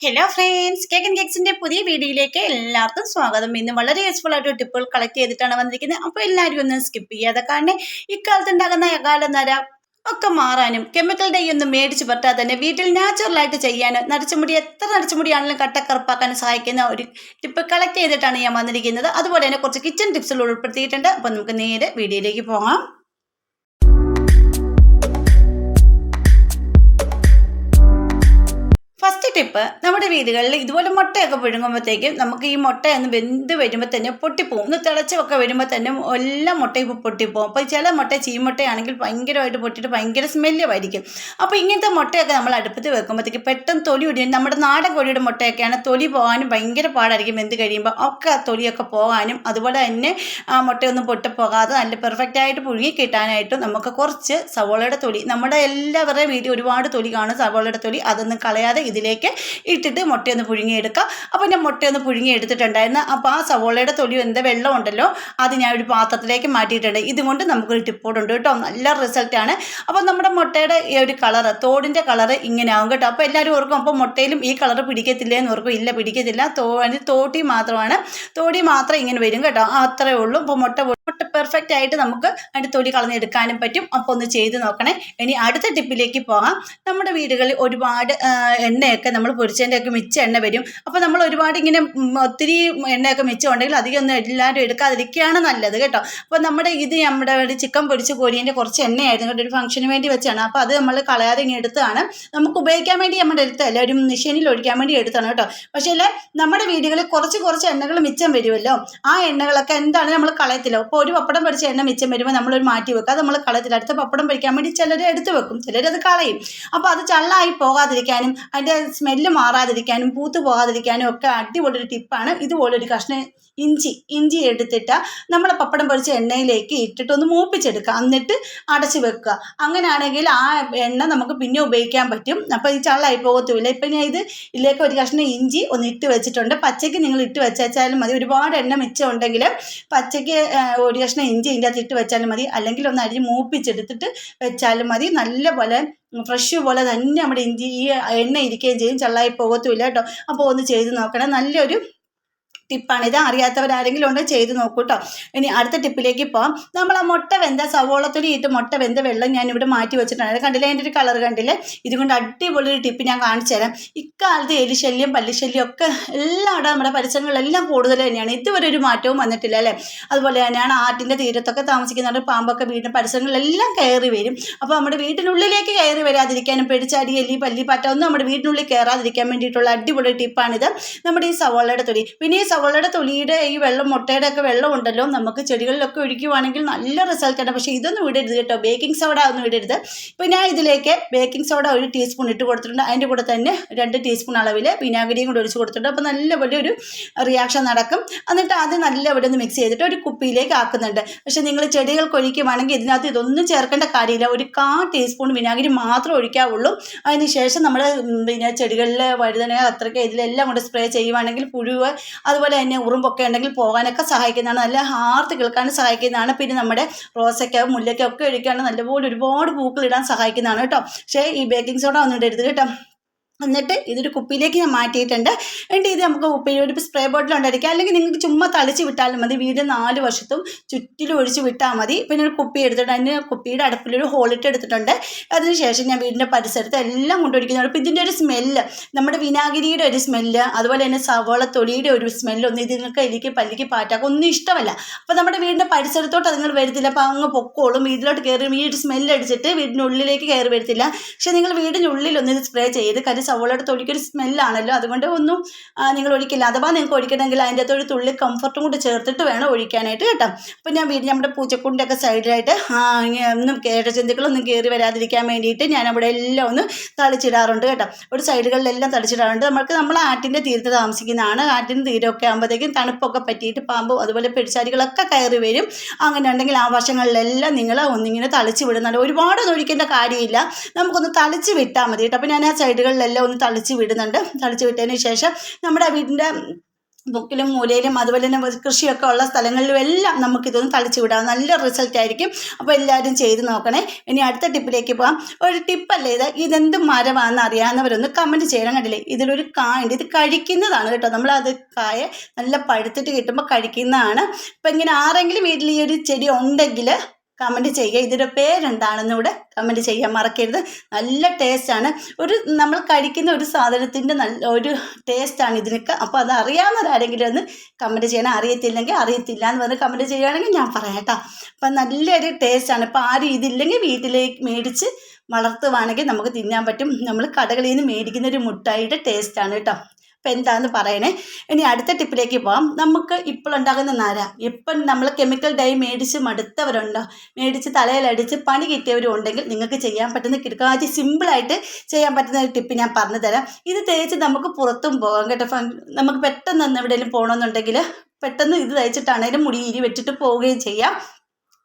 Hello friends cake and കേക്സിന്റെ പുതിയ വീഡിയോയിലേക്ക് എല്ലാവർക്കും സ്വാഗതം. ഇന്ന് വളരെ യൂസ്ഫുൾ ആയിട്ട് ടിപ്പുകൾ കളക്ട് ചെയ്തിട്ടാണ് വന്നിരിക്കുന്നത്. അപ്പോൾ എല്ലാവരും ഒന്ന് സ്കിപ്പ് ചെയ്യാതെ കാരണം ഇക്കാലത്ത് ഉണ്ടാകുന്ന അകാല നര ഒക്കെ മാറാനും കെമിക്കൽ ഡൈ ഒന്നും മേടിച്ച് പറ്റാതെ തന്നെ വീട്ടിൽ നാച്ചുറലായിട്ട് ചെയ്യാനും നരച്ചുമുടി എത്ര നരച്ചുമുടിയാണെങ്കിലും കട്ടക്കറുപ്പാക്കാനും സഹായിക്കുന്ന ഒരു ടിപ്പ് കളക്ട് ചെയ്തിട്ടാണ് ഞാൻ വന്നിരിക്കുന്നത്. അതുപോലെ തന്നെ കുറച്ച് കിച്ചൺ ടിപ്സുകൾ ഉൾപ്പെടുത്തിയിട്ടുണ്ട്. അപ്പോൾ നമുക്ക് നേരെ വീഡിയോയിലേക്ക് പോകാം. ഫസ്റ്റ് ടിപ്പ് നമ്മുടെ വീടുകളിൽ ഇതുപോലെ മുട്ടയൊക്കെ പുഴുങ്ങുമ്പോഴത്തേക്കും നമുക്ക് ഈ മുട്ട ഒന്ന് വെന്ത് വരുമ്പോൾ തന്നെ പൊട്ടിപ്പോവും. ഒന്ന് തിളച്ചൊക്കെ വരുമ്പോൾ തന്നെ എല്ലാ മുട്ടയും ഇപ്പോൾ പൊട്ടിപ്പോവും. അപ്പോൾ ചില മുട്ട ചീമുട്ടയാണെങ്കിൽ ഭയങ്കരമായിട്ട് പൊട്ടിയിട്ട് ഭയങ്കര സ്മെല്ലുമായിരിക്കും. അപ്പോൾ ഇങ്ങനത്തെ മുട്ടയൊക്കെ നമ്മൾ അടുപ്പത്ത് വെക്കുമ്പോഴത്തേക്ക് പെട്ടെന്ന് തൊലി ഒടിയും നമ്മുടെ നാടൻ കോഴിയുടെ മുട്ടയൊക്കെയാണ് തൊലി പോകാനും ഭയങ്കര പാടായിരിക്കും. വെന്ത് കഴിയുമ്പോൾ ഒക്കെ തൊലിയൊക്കെ പോകാനും അതുപോലെ തന്നെ ആ മുട്ടയൊന്നും പൊട്ടിപ്പോകാതെ നല്ല പെർഫെക്റ്റ് ആയിട്ട് കിട്ടാനായിട്ടും നമുക്ക് കുറച്ച് സവോളയുടെ തൊലി നമ്മുടെ എല്ലാവരുടെയും വീട്ടിൽ ഒരുപാട് തൊലി കാണും സവോളയുടെ തൊലി. അതൊന്നും കളയാതെ ഇതിലേക്ക് ഇട്ടിട്ട് മുട്ടയൊന്ന് പുഴുങ്ങിയെടുക്കാം. അപ്പോൾ ഞാൻ മുട്ടയൊന്ന് പുഴുങ്ങി എടുത്തിട്ടുണ്ടായിരുന്നു അപ്പോൾ ആ സവോളയുടെ തൊലി എന്താ വെള്ളം ഉണ്ടല്ലോ അത് ഞാൻ ഒരു പാത്രത്തിലേക്ക് മാറ്റിയിട്ടുണ്ട്. ഇതുകൊണ്ട് നമുക്കൊരു ടിപ്പോടുണ്ട് കേട്ടോ. നല്ല റിസൾട്ടാണ് അപ്പോൾ നമ്മുടെ മുട്ടയുടെ ഈ ഒരു കളറ് തോടിന്റെ കളറ് ഇങ്ങനെ ആവും കേട്ടോ. അപ്പോൾ എല്ലാവരും ഓർക്കും അപ്പോൾ മുട്ടയിലും ഈ കളറ് പിടിക്കത്തില്ല എന്ന് ഓർക്കും. ഇല്ല പിടിക്കത്തില്ല. തോ തോട്ടി മാത്രമാണ്. തോടി മാത്രം ഇങ്ങനെ വരും കേട്ടോ. അത്രേ ഉള്ളൂ. അപ്പോൾ മുട്ട മുട്ട പെർഫെക്റ്റ് ആയിട്ട് നമുക്ക് അതിന്റെ തൊലി കളഞ്ഞെടുക്കാനും പറ്റും. അപ്പോൾ ഒന്ന് ചെയ്ത് നോക്കണേ. ഇനി അടുത്ത ടിപ്പിലേക്ക് പോകാം. നമ്മുടെ വീടുകളിൽ ഒരുപാട് ആ, എണ്ണയൊക്കെ നമ്മൾ പൊരിച്ചതിന്റെ ഒക്കെ മിച്ച എണ്ണ വരും. അപ്പോൾ നമ്മൾ ഒരുപാട് ഇങ്ങനെ ഒത്തിരി എണ്ണയൊക്കെ മിച്ചം ഉണ്ടെങ്കിൽ അധികം ഒന്നും എല്ലാവരും എടുക്കാതിരിക്കുകയാണ് നല്ലത് കേട്ടോ. അപ്പോൾ നമ്മുടെ ഇത് നമ്മുടെ ചിക്കൻ പൊരിച്ച കോരിയതിന്റെ കുറച്ച് എണ്ണയായിരുന്നു കേട്ടോ ഒരു ഫംഗ്ഷന് വേണ്ടി വെച്ചാണ് അപ്പോൾ അത് നമ്മൾ കളയാതെ ഇങ്ങനെ എടുത്തതാണ്. നമുക്ക് ഉപയോഗിക്കാൻ വേണ്ടി നമ്മുടെ എടുത്തല്ല ഒരു മെഷീനിൽ ഒഴിക്കാൻ വേണ്ടി എടുത്താണ് കേട്ടോ. പക്ഷേ നമ്മുടെ വീടുകളിൽ കുറച്ച് കുറച്ച് എണ്ണകൾ മിച്ചം വരുമല്ലോ. ആ എണ്ണകളൊക്കെ എന്താണ് നമ്മൾ കളയത്തില്ല. അപ്പോൾ ഒരു പപ്പടം പൊരിച്ച എണ്ണ മിച്ചം വരുമ്പോൾ നമ്മളൊരു മാറ്റി വെക്കുക അത് നമ്മൾ കളയത്തില്ല. അടുത്ത പപ്പടം പൊരിക്കാൻ വേണ്ടി ചിലർ എടുത്ത് വെക്കും. ചിലരത് കളയും. അപ്പോൾ അത് ചള്ളായി പോകാതിരിക്കാനും അതിന്റെ സ്മെല്ല് മാറാതിരിക്കാനും പൂത്ത് പോകാതിരിക്കാനും ഒക്കെ അടിപൊളി ഒരു ടിപ്പാണ് ഇതുപോലൊരു കഷ്ണം ഇഞ്ചി ഇഞ്ചി എടുത്തിട്ട് നമ്മൾ പപ്പടം പൊരിച്ച എണ്ണയിലേക്ക് ഇട്ടിട്ട് ഒന്ന് മൂപ്പിച്ചെടുക്കുക. എന്നിട്ട് അടച്ച് വെക്കുക. അങ്ങനെയാണെങ്കിൽ ആ എണ്ണ നമുക്ക് പിന്നെ ഉപയോഗിക്കാൻ പറ്റും. അപ്പോൾ ഈ ചള്ളായി പോകത്തുമില്ല. ഇപ്പം ഞാൻ ഇത് ഇതിലേക്ക് ഒരു കഷ്ണം ഇഞ്ചി ഒന്ന് ഇട്ട് വെച്ചിട്ടുണ്ട്. പച്ചയ്ക്ക് നിങ്ങൾ ഇട്ട് വെച്ചാലും മതി. ഒരുപാട് എണ്ണ മിച്ചം ഉണ്ടെങ്കിൽ പച്ചയ്ക്ക് ഒരു കഷ്ണം ഇഞ്ചി ഇതിന്റെ അകത്ത് ഇട്ട് വെച്ചാലും മതി. അല്ലെങ്കിൽ ഒന്ന് അരി മൂപ്പിച്ചെടുത്തിട്ട് വെച്ചാലും മതി. നല്ലപോലെ ഫ്രഷ് പോലെ തന്നെ നമ്മുടെ ഇഞ്ചി ഈ എണ്ണ ഇരിക്കുകയും ചെയ്യും. ചള്ളായി പോകത്തുമില്ല കേട്ടോ. അപ്പോൾ ഒന്ന് ചെയ്ത് നോക്കണം. നല്ലൊരു ടിപ്പാണ്. ഇത് അറിയാത്തവരാരെങ്കിലും ഉണ്ടെങ്കിൽ ചെയ്ത് നോക്കൂ കേട്ടോ ഇനി അടുത്ത ടിപ്പിലേക്ക് പോകാം നമ്മൾ ആ മുട്ട വെന്ത സവോളത്തൊലി ഇട്ട് മുട്ട വെന്ത വെള്ളം ഞാൻ ഇവിടെ മാറ്റി വെച്ചിട്ടുണ്ട്. അത് കണ്ടില്ലേ? അതിന്റെ ഒരു കളർ കണ്ടില്ലേ? ഇതുകൊണ്ട് അടിപൊളി ഒരു ടിപ്പ് ഞാൻ കാണിച്ചു തരാം. ഇക്കാലത്ത് എലിശല്യം പല്ലിശല്യം ഒക്കെ എല്ലാവിടെ നമ്മുടെ പരിസരങ്ങളിലെല്ലാം കൂടുതൽ തന്നെയാണ്. ഇതുവരെ ഒരു മാറ്റവും വന്നിട്ടില്ല അല്ലേ? അതുപോലെ തന്നെയാണ് ആറ്റിന്റെ തീരത്തൊക്കെ താമസിക്കുന്നവരുടെ പാമ്പൊക്കെ വീടിന്റെ പരിസരങ്ങളിലെല്ലാം കയറി വരും. അപ്പോൾ നമ്മുടെ വീട്ടിനുള്ളിലേക്ക് കയറി വരാതിരിക്കാനും പെടിച്ചാടി എലി പല്ലി പാറ്റ ഒന്നും നമ്മുടെ വീട്ടിനുള്ളിൽ കയറാതിരിക്കാൻ വേണ്ടിയിട്ടുള്ള അടിപൊളി ടിപ്പാണിത്. നമ്മുടെ ഈ സവോളയുടെ തൊലി. പിന്നെ ഈ സവോളയുടെ തൊലിയുടെ ഈ വെള്ളം മുട്ടയുടെ ഒക്കെ വെള്ളം ഉണ്ടല്ലോ നമുക്ക് ചെടികളിലൊക്കെ ഒഴിക്കുവാണെങ്കിൽ നല്ല റിസൾട്ട് ആണ്. പക്ഷേ ഇതൊന്നും ഇടരുത് കേട്ടോ. ബേക്കിംഗ് സോഡ ഒന്നും ഇടരുത്. ഇപ്പോൾ ഞാൻ ഇതിലേക്ക് ബേക്കിംഗ് സോഡ ഒരു ടീസ്പൂൺ ഇട്ട് കൊടുത്തിട്ടുണ്ട്. അതിന്റെ കൂടെ തന്നെ രണ്ട് ടീസ്പൂൺ അളവിൽ വിനാഗിരിയും കൂടെ ഒഴിച്ച് കൊടുത്തിട്ടുണ്ട്. അപ്പോൾ നല്ല വലിയൊരു റിയാക്ഷൻ നടക്കും. എന്നിട്ട് അത് നല്ലപോലെ ഒന്ന് മിക്സ് ചെയ്തിട്ട് ഒരു കുപ്പിയിലേക്ക് ആക്കുന്നുണ്ട്. പക്ഷേ നിങ്ങൾ ചെടികൾക്ക് ഒഴിക്കുവാണെങ്കിൽ ഇതിനകത്ത് ഇതൊന്നും ചേർക്കേണ്ട കാര്യമില്ല. ഒരു കാ ടീസ്പൂൺ വിനാഗിരി മാത്രം ഒഴിക്കാവുള്ളൂ. അതിന് ശേഷം നമ്മൾ പിന്നെ ചെടികളിൽ വഴുതന അത്രയ്ക്ക് ഇതിലെല്ലാം കൂടെ സ്പ്രേ ചെയ്യുവാണെങ്കിൽ പുഴുവ് അതുപോലെ തന്നെ ഉറുമ്പൊക്കെ ഉണ്ടെങ്കിൽ പോകാനൊക്കെ സഹായിക്കുന്നതാണ്. നല്ല ഹാർത്ത് കേൾക്കാനും സഹായിക്കുന്നതാണ്. പിന്നെ നമ്മുടെ റോസയ്ക്ക മുല്ലയ്ക്കൊക്കെ ഒക്കെ നല്ലപോലെ ഒരുപാട് പൂക്കൾ ഇടാൻ സഹായിക്കുന്നതാണ് കേട്ടോ. പക്ഷേ ഈ ബേക്കിംഗ് സോഡ ഒന്നും ഇടരുത് കേട്ടോ. എന്നിട്ട് ഇതൊരു കുപ്പിയിലേക്ക് ഞാൻ മാറ്റിയിട്ടുണ്ട്. എന്നിട്ട് ഇത് നമുക്ക് കുപ്പിയിൽ ഒരു സ്പ്രേ ബോട്ടിൽ ഉണ്ടായിരിക്കാം. അല്ലെങ്കിൽ നിങ്ങൾക്ക് ചുമ്മാ തളിച്ച് വിട്ടാലും മതി. വീട് നാല് വശത്തും ചുറ്റിലും ഒഴിച്ച് വിട്ടാൽ മതി. പിന്നെ ഒരു കുപ്പി എടുത്തിട്ട് അതിന് കുപ്പിയുടെ അടുപ്പിലൊരു ഹോളിട്ട് എടുത്തിട്ടുണ്ട്. അതിനുശേഷം ഞാൻ വീടിന്റെ പരിസരത്ത് എല്ലാം കൊണ്ടുപിടിക്കുന്നുണ്ട് അപ്പോൾ ഇതിന്റെ ഒരു സ്മെല്ല് നമ്മുടെ വിനാഗിരിയുടെ ഒരു സ്മെല്ല് അതുപോലെ തന്നെ സവോള തൊലിയുടെ ഒരു സ്മെല്ല് ഒന്നും ഇതിങ്ങൾക്ക് എലിക്ക് പല്ലിക്ക് പാറ്റാക്കും. ഒന്നും ഇഷ്ടമല്ല. അപ്പോൾ നമ്മുടെ വീടിന്റെ പരിസരത്തോട്ട് അതുങ്ങൾ വരത്തില്ല. അപ്പോൾ അങ്ങ് പൊക്കോളും. വീട്ടിലോട്ട് കയറി ഈ ഒരു സ്മെല്ല് അടിച്ചിട്ട് വീടിന്റെ ഉള്ളിലേക്ക് കയറി വരത്തില്ല. പക്ഷേ നിങ്ങൾ ഒന്ന് ഇത് സ്പ്രേ ചെയ്ത് കാര്യം സവോളയുടെ തൊലിക്കൊരു സ്മെല്ലാണല്ലോ. അതുകൊണ്ട് ഒന്നും നിങ്ങൾ ഒഴിക്കില്ല. അഥവാ നിങ്ങൾക്ക് ഒഴിക്കണമെങ്കിൽ അതിന്റെ അകത്ത് ഒരു തുള്ളി കംഫർട്ടും കൂടി ചേർത്തിട്ട് വേണം ഒഴിക്കാനായിട്ട് കേട്ടോ. അപ്പോൾ ഞാൻ വീട് നമ്മുടെ പൂച്ചക്കുണ്ടിന്റെ ഒക്കെ സൈഡിലായിട്ട് ഒന്നും കേട്ടചന്തികളൊന്നും കയറി വരാതിരിക്കാൻ വേണ്ടിയിട്ട് ഞാൻ അവിടെ എല്ലാം ഒന്ന് തളിച്ചിടാറുണ്ട് കേട്ടോ. ഒരു സൈഡുകളിലെല്ലാം തളിച്ചിടാറുണ്ട്. നമ്മൾക്ക് നമ്മൾ ആറ്റിന്റെ തീരത്ത് താമസിക്കുന്നതാണ്. ആറ്റിന്റെ തീരമൊക്കെ ആകുമ്പോഴത്തേക്കും തണുപ്പൊക്കെ പറ്റിയിട്ട് പാമ്പും അതുപോലെ പിടിച്ചാരികളൊക്കെ കയറി വരും. അങ്ങനെ ഉണ്ടെങ്കിൽ ആ വശങ്ങളിലെല്ലാം നിങ്ങൾ ഒന്നിങ്ങനെ തളിച്ച് വിടുന്നുണ്ട്. ഒരുപാട് ഒഴിക്കേണ്ട കാര്യമില്ല. നമുക്കൊന്ന് തളിച്ച് വിട്ടാൽ മതി കേട്ടോ. അപ്പോൾ ഞാൻ ആ സൈഡുകളിലെല്ലാം ഒന്ന് തളിച്ച് വിടുന്നുണ്ട്. തളിച്ച് വിട്ടതിന് ശേഷം നമ്മുടെ വീടിന്റെ മുക്കിലും മൂലയിലും അതുപോലെ തന്നെ കൃഷിയൊക്കെ ഉള്ള സ്ഥലങ്ങളിലും എല്ലാം നമുക്കിതൊന്ന് തളിച്ചു വിടാം. നല്ല റിസൾട്ട് ആയിരിക്കും. അപ്പോൾ എല്ലാവരും ചെയ്ത് നോക്കണേ. ഇനി അടുത്ത ടിപ്പിലേക്ക് പോകാം ഒരു ടിപ്പല്ലേ ഇത്? ഇതെന്ത് മരമാണെന്ന് അറിയാവുന്നവരൊന്ന് കമന്റ് ചെയ്യണം കണ്ടില്ലേ? ഇതിലൊരു കായുണ്ട്. ഇത് കഴിക്കുന്നതാണ് കേട്ടോ. നമ്മളത് കായ നല്ല പഴുത്തിട്ട് കിട്ടുമ്പോൾ കഴിക്കുന്നതാണ്. ഇപ്പം ഇങ്ങനെ ആരെങ്കിലും വീട്ടിൽ ഈ ഒരു ചെടി ഉണ്ടെങ്കിൽ കമന്റ് ചെയ്യുക. ഇതിന്റെ പേരെന്താണെന്ന് ഇവിടെ കമന്റ് ചെയ്യാൻ മറക്കരുത്. നല്ല ടേസ്റ്റാണ് ഒരു നമ്മൾ കഴിക്കുന്ന ഒരു സാധനത്തിന്റെ നല്ല ഒരു ടേസ്റ്റാണ് ഇതിനൊക്കെ. അപ്പോൾ അത് അറിയാവുന്നവരാരെങ്കിലും ഒന്ന് കമന്റ് ചെയ്യണം. അറിയത്തില്ലെങ്കിൽ അറിയത്തില്ല എന്ന് പറഞ്ഞ് കമന്റ് ചെയ്യുകയാണെങ്കിൽ ഞാൻ പറയാം അപ്പം നല്ലൊരു ടേസ്റ്റാണ് ഇപ്പോൾ ആരും ഇതില്ലെങ്കിൽ വീട്ടിലേക്ക് മേടിച്ച് വളർത്തുവാണെങ്കിൽ നമുക്ക് തിന്നാൻ പറ്റും. നമ്മൾ കടകളിൽ നിന്ന് മേടിക്കുന്ന ഒരു മുട്ടായിയുടെ ടേസ്റ്റാണ് കേട്ടോ. അപ്പം എന്താണെന്ന് പറയണേ? ഇനി അടുത്ത ടിപ്പിലേക്ക് പോകാം നമുക്ക് ഇപ്പോൾ ഉണ്ടാകുന്ന നര. ഇപ്പം നമ്മൾ കെമിക്കൽ ഡൈ മേടിച്ച് മടുത്തവരുണ്ടോ? മേടിച്ച് തലയിലടിച്ച് പണി കിട്ടിയവരും ഉണ്ടെങ്കിൽ നിങ്ങൾക്ക് ചെയ്യാൻ പറ്റുന്ന കിടക്കാതി സിമ്പിളായിട്ട് ചെയ്യാൻ പറ്റുന്ന ഒരു ടിപ്പ് ഞാൻ പറഞ്ഞു തരാം ഇത് തേച്ച് നമുക്ക് പുറത്തും പോകാം കേട്ടോ. നമുക്ക് പെട്ടെന്ന് എവിടെയെങ്കിലും പോകണമെന്നുണ്ടെങ്കിൽ പെട്ടെന്ന് ഇത് തയ്ച്ചിട്ടാണെങ്കിലും മുടി ഇരി വെച്ചിട്ട് പോവുകയും ചെയ്യാം.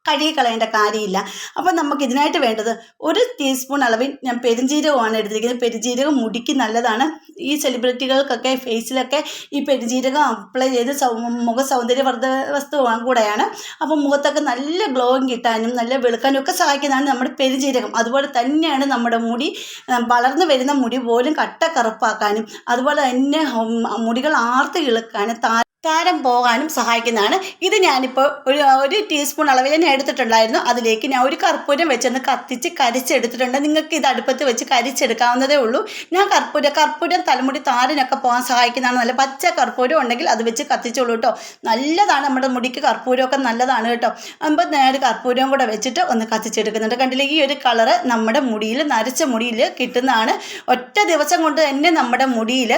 കഴുകി കളയേണ്ട കാര്യമില്ല. അപ്പോൾ നമുക്ക് ഇതിനായിട്ട് വേണ്ടത് ഒരു ടീസ്പൂൺ അളവിൽ ഞാൻ പെരുംജീരകമാണ് എടുത്തിരിക്കുന്നത്. പെരുംജീരകം മുടിക്ക് നല്ലതാണ്. ഈ സെലിബ്രിറ്റികൾക്കൊക്കെ ഫേസിലൊക്കെ ഈ പെരുംജീരകം അപ്ലൈ ചെയ്ത് മുഖ സൗന്ദര്യവർദ്ധ വസ്തുവാണ് കൂടെയാണ്. അപ്പോൾ മുഖത്തൊക്കെ നല്ല ഗ്ലോയും കിട്ടാനും നല്ല വെളുക്കാനും ഒക്കെ സഹായിക്കുന്നതാണ് നമ്മുടെ പെരുംജീരകം. അതുപോലെ തന്നെയാണ് നമ്മുടെ മുടി വളർന്നു വരുന്ന മുടി പോലും കട്ട കറുപ്പാക്കാനും അതുപോലെ തന്നെ മുടികൾ ആർത്തി ഇളുക്കാനും താ താരം പോകാനും സഹായിക്കുന്നതാണ്. ഇത് ഞാനിപ്പോൾ ഒരു ഒരു ടീസ്പൂൺ അളവിൽ ഞാൻ എടുത്തിട്ടുണ്ടായിരുന്നു. അതിലേക്ക് ഞാൻ ഒരു കർപ്പൂരം വെച്ചൊന്ന് കത്തിച്ച് കരിച്ചെടുത്തിട്ടുണ്ട്. നിങ്ങൾക്ക് ഇത് അടുപ്പത്ത് വെച്ച് കരിച്ചെടുക്കാവുന്നതേ ഉള്ളൂ. ഞാൻ കർപ്പൂരം കർപ്പൂരം തലമുടി താരനൊക്കെ പോകാൻ സഹായിക്കുന്നതാണ്. നല്ല പച്ച കർപ്പൂരം ഉണ്ടെങ്കിൽ അത് വെച്ച് കത്തിച്ചോളൂ കേട്ടോ. നല്ലതാണ് നമ്മുടെ മുടിക്ക് കർപ്പൂരമൊക്കെ നല്ലതാണ് കേട്ടോ. അപ്പം നേരെ കർപ്പൂരം കൂടെ വെച്ചിട്ട് ഒന്ന് കത്തിച്ചെടുക്കുന്നുണ്ട്. കണ്ടില്ലേ ഈ ഒരു കളറ് നമ്മുടെ മുടിയിൽ നരച്ച മുടിയിൽ കിട്ടുന്നതാണ്. ഒറ്റ ദിവസം കൊണ്ട് തന്നെ നമ്മുടെ മുടിയിൽ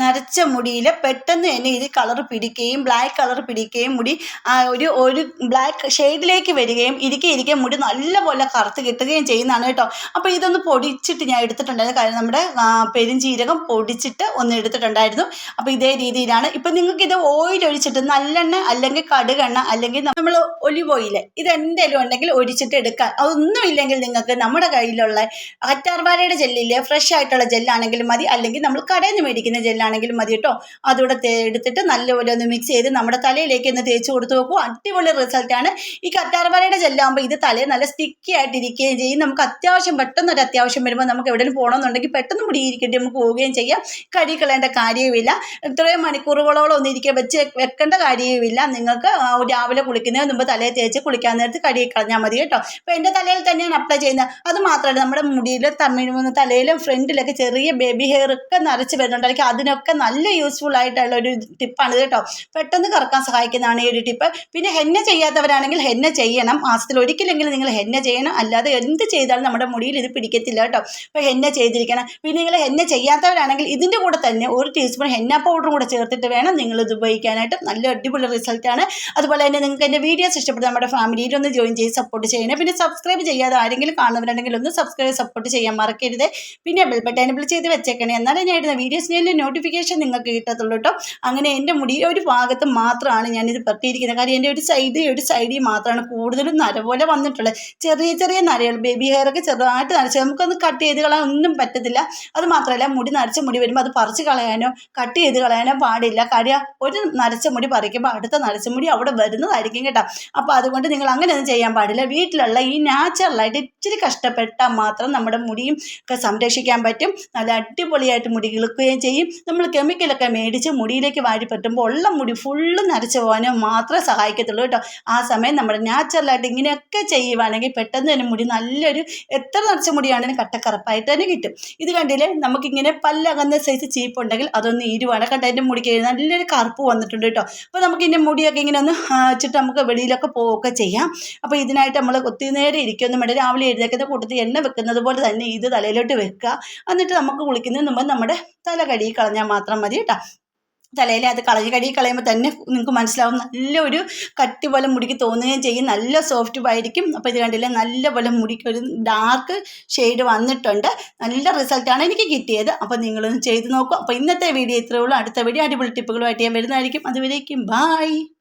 നരച്ച മുടിയിൽ പെട്ടെന്ന് തന്നെ ഇത് കളർ പിടിക്കുകയും ബ്ലാക്ക് കളർ പിടിക്കുകയും മുടി ഒരു ഒരു ബ്ലാക്ക് ഷെയ്ഡിലേക്ക് വരികയും ഇരിക്കെ ഇരിക്കെ മുടി നല്ലപോലെ കറുത്ത് കിട്ടുകയും ചെയ്യുന്നതാണ് കേട്ടോ. അപ്പോൾ ഇതൊന്ന് പൊടിച്ചിട്ട് ഞാൻ എടുത്തിട്ടുണ്ടായിരുന്നു. കാര്യം നമ്മുടെ ആ, പെരുംജീരകം പൊടിച്ചിട്ട് ഒന്ന് എടുത്തിട്ടുണ്ടായിരുന്നു. അപ്പോൾ ഇതേ രീതിയിലാണ്. ഇപ്പം നിങ്ങൾക്ക് ഇത് ഓയിൽ ഒഴിച്ചിട്ട് നല്ലെണ്ണ അല്ലെങ്കിൽ കടുകെണ്ണ അല്ലെങ്കിൽ നമ്മൾ ഒലിവ് ഓയിൽ ഇതെന്തെങ്കിലും ഉണ്ടെങ്കിൽ ഒഴിച്ചിട്ട് എടുക്കാം. അതൊന്നും ഇല്ലെങ്കിൽ നിങ്ങൾക്ക് നമ്മുടെ കയ്യിലുള്ള അറ്റാർവാരയുടെ ജെല്ലില്ലേ ഫ്രഷ് ആയിട്ടുള്ള ജെല്ലാണെങ്കിലും മതി. അല്ലെങ്കിൽ നമ്മൾ കടയിൽ നിന്ന് മേടിക്കുന്ന ജെല്ലാണെങ്കിലും മതി കേട്ടോ. അതുകൂടെ എടുത്തിട്ട് നല്ലപോലെ ഒന്ന് മിക്സ് ചെയ്ത് നമ്മുടെ തലയിലേക്ക് ഒന്ന് തേച്ച് കൊടുത്ത് നോക്കുക അടിപൊളി റിസൾട്ടാണ് ഈ കറ്റാർവാഴയുടെ ജെല്ലാകുമ്പോൾ ഇത് തലയിൽ നല്ല സ്റ്റിക്കി ആയിട്ട് ഇരിക്കുകയും ചെയ്യും. നമുക്ക് അത്യാവശ്യം പെട്ടെന്ന് ഒരു അത്യാവശ്യം വരുമ്പോൾ നമുക്ക് എവിടെയും പോകണമെന്നുണ്ടെങ്കിൽ പെട്ടെന്ന് മുടിയിരിക്കേണ്ടി നമുക്ക് പോവുകയും ചെയ്യാം. കഴുകി കളയേണ്ട കാര്യവുമില്ല. ഇത്രയും മണിക്കൂറുകളോളം ഒന്നും ഇരിക്കുക വെച്ച് വെക്കേണ്ട കാര്യവുമില്ല. നിങ്ങൾക്ക് രാവിലെ കുളിക്കുന്നതിന് മുമ്പ് തലയിൽ തേച്ച് കുളിക്കാൻ നേരത്ത് കഴുകി കളഞ്ഞാൽ മതി കേട്ടോ. അപ്പോൾ എന്റെ തലയിൽ തന്നെയാണ് അപ്ലൈ ചെയ്യുന്നത്. അത് മാത്രമല്ല നമ്മുടെ മുടിയിൽ തമ്മിൽ തലയിലും ഫ്രണ്ടിലൊക്കെ ചെറിയ ബേബി ഹെയർ ഒക്കെ നരച്ച് വരുന്നുണ്ടായിരിക്കും അതിനൊക്കെ നല്ല യൂസ്ഫുൾ ആയിട്ടുള്ള ഒരു ടിപ്പാണ് കേട്ടോ. പെട്ടെന്ന് കറക്കാൻ സഹായിക്കുന്നതാണ് ഈ ഒരു ടിപ്പ് പിന്നെ ഹെന്ന ചെയ്യാത്തവരാണെങ്കിൽ ഹെന്ന ചെയ്യണം. മാസത്തിൽ ഒരിക്കലെങ്കിലും നിങ്ങൾ ഹെന്ന ചെയ്യണം. അല്ലാതെ എന്ത് ചെയ്താലും നമ്മുടെ മുടിയിൽ ഇത് പിടിക്കത്തില്ല കേട്ടോ. അപ്പോൾ ഹെന്ന ചെയ്തിരിക്കണം. പിന്നെ നിങ്ങൾ ഹെന്ന ചെയ്യാത്തവരാണെങ്കിൽ ഇതിന്റെ കൂടെ തന്നെ ഒരു ടീസ്പൂൺ ഹെന്ന പൗഡറും കൂടെ ചേർത്തിട്ട് വേണം നിങ്ങൾ ഇത് ഉപയോഗിക്കാനായിട്ട്. നല്ല അടിപൊളി റിസൾട്ടാണ് അതുപോലെ തന്നെ നിങ്ങൾക്ക് എന്റെ വീഡിയോസ് ഇഷ്ടപ്പെട്ട് നമ്മുടെ ഫാമിലിയിൽ ഒന്ന് ജോയിൻ ചെയ്ത് സപ്പോർട്ട് ചെയ്യണം. പിന്നെ സബ്സ്ക്രൈബ് ചെയ്യാതെ ആരെങ്കിലും കാണുന്നവരുണ്ടെങ്കിൽ ഒന്ന് സബ്സ്ക്രൈബ് സപ്പോർട്ട് ചെയ്യാൻ മറക്കരുത്. പിന്നെ ബെൽ ബട്ടൺ ചെയ്ത് വെച്ചേക്കണേ. എന്നാലും ഞാൻ ഇടുന്ന വീഡിയോസ് ഞാൻ നോട്ടിഫിക്കേഷൻ നിങ്ങൾക്ക് കിട്ടത്തുള്ളൂ കേട്ടോ. അങ്ങനെ എന്റെ മുടി ഒരു ഭാഗത്ത് മാത്രമാണ് ഞാനിത് പറ്റിയിരിക്കുന്നത് കാര്യം എന്റെ ഒരു സൈഡ് ഒരു സൈഡിൽ മാത്രമാണ് കൂടുതലും നര പോലെ വന്നിട്ടുള്ളത്. ചെറിയ ചെറിയ നരകൾ ബേബി ഹെയറൊക്കെ ചെറുതായിട്ട് നരച്ച് നമുക്കൊന്ന് കട്ട് ചെയ്ത് കളയാൻ ഒന്നും പറ്റത്തില്ല. അത് മാത്രമല്ല മുടി നരച്ച മുടി വരുമ്പോൾ അത് പറിച്ച് കളയാനോ കട്ട് ചെയ്ത് കളയാനോ പാടില്ല. കാര്യം ഒരു നരച്ച മുടി പറിക്കുമ്പോൾ അടുത്ത നരച്ച മുടി അവിടെ വരുന്നതായിരിക്കും കേട്ടോ. അപ്പോൾ അതുകൊണ്ട് നിങ്ങൾ അങ്ങനെയൊന്നും ചെയ്യാൻ പാടില്ല. വീട്ടിലുള്ള ഈ നാച്ചുറലായിട്ട് ഇച്ചിരി കഷ്ടപ്പെട്ടാൽ മാത്രം നമ്മുടെ മുടിയും ഒക്കെ സംരക്ഷിക്കാൻ പറ്റും. നല്ല അടിപൊളിയായിട്ട് മുടി കിളുക്കുകയും ചെയ്യും. നമ്മൾ കെമിക്കലൊക്കെ മേടിച്ച് മുടിയിലേക്ക് വാരി പറ്റുമ്പോൾ ഉള്ള മുടി ഫുള്ള് നരച്ച് പോകാനും മാത്രമേ സഹായിക്കത്തുള്ളൂ കേട്ടോ. ആ സമയം നമ്മുടെ നാച്ചുറലായിട്ട് ഇങ്ങനെയൊക്കെ ചെയ്യുവാണെങ്കിൽ പെട്ടെന്ന് തന്നെ മുടി നല്ലൊരു എത്ര നരച്ച മുടിയാണെങ്കിലും കട്ടക്കറപ്പായിട്ട് തന്നെ കിട്ടും. ഇത് കണ്ടില്ലേ? നമുക്കിങ്ങനെ പല്ലകന്ന സൈസ് ചീപ്പുണ്ടെങ്കിൽ അതൊന്ന് ഇരുവാണ്. കണ്ട? എന്റെ മുടിക്ക് നല്ലൊരു കറുപ്പ് വന്നിട്ടുണ്ട് കേട്ടോ. അപ്പോൾ നമുക്ക് ഇതിന്റെ മുടിയൊക്കെ ഇങ്ങനെ ഒന്ന് വെച്ചിട്ട് നമുക്ക് വെളിയിലൊക്കെ പോവുകയൊക്കെ ചെയ്യാം. അപ്പോൾ ഇതിനായിട്ട് നമ്മൾ ഒത്തിരി നേരം ഇരിക്കൊന്നും വേണ്ട. രാവിലെ എഴുന്നേക്കുന്ന കൂട്ടത്തിൽ എണ്ണ വെക്കുന്നത് പോലെ തന്നെ ഇത് തലയിലോട്ട് വെക്കുക. എന്നിട്ട് നമുക്ക് കുളിക്കുന്നതിന് മുമ്പ് നമ്മുടെ തല കഴുകി മാത്രം മതി കേട്ടോ. തലയിൽ അത് കളഞ്ഞ് കഴുകി കളയുമ്പോൾ തന്നെ നിങ്ങൾക്ക് മനസ്സിലാവും നല്ലൊരു കട്ടി പോലെ മുടിക്ക് തോന്നുകയും ചെയ്യും. നല്ല സോഫ്റ്റ് ആയിരിക്കും. അപ്പോൾ ഇത് കണ്ടില്ലേ? നല്ല പോലെ മുടിക്ക് ഒരു ഡാർക്ക് ഷെയ്ഡ് വന്നിട്ടുണ്ട്. നല്ല റിസൾട്ടാണ് എനിക്ക് കിട്ടിയത്. അപ്പോൾ നിങ്ങളൊന്ന് ചെയ്ത് നോക്കൂ. അപ്പോൾ ഇന്നത്തെ വീഡിയോ ഇത്രയേ ഉള്ളൂ. അടുത്ത വീഡിയോ അടിപൊളി ടിപ്പുകളുമായിട്ട് ഞാൻ വരുന്നതായിരിക്കും. അതുവരേക്കും ബായ്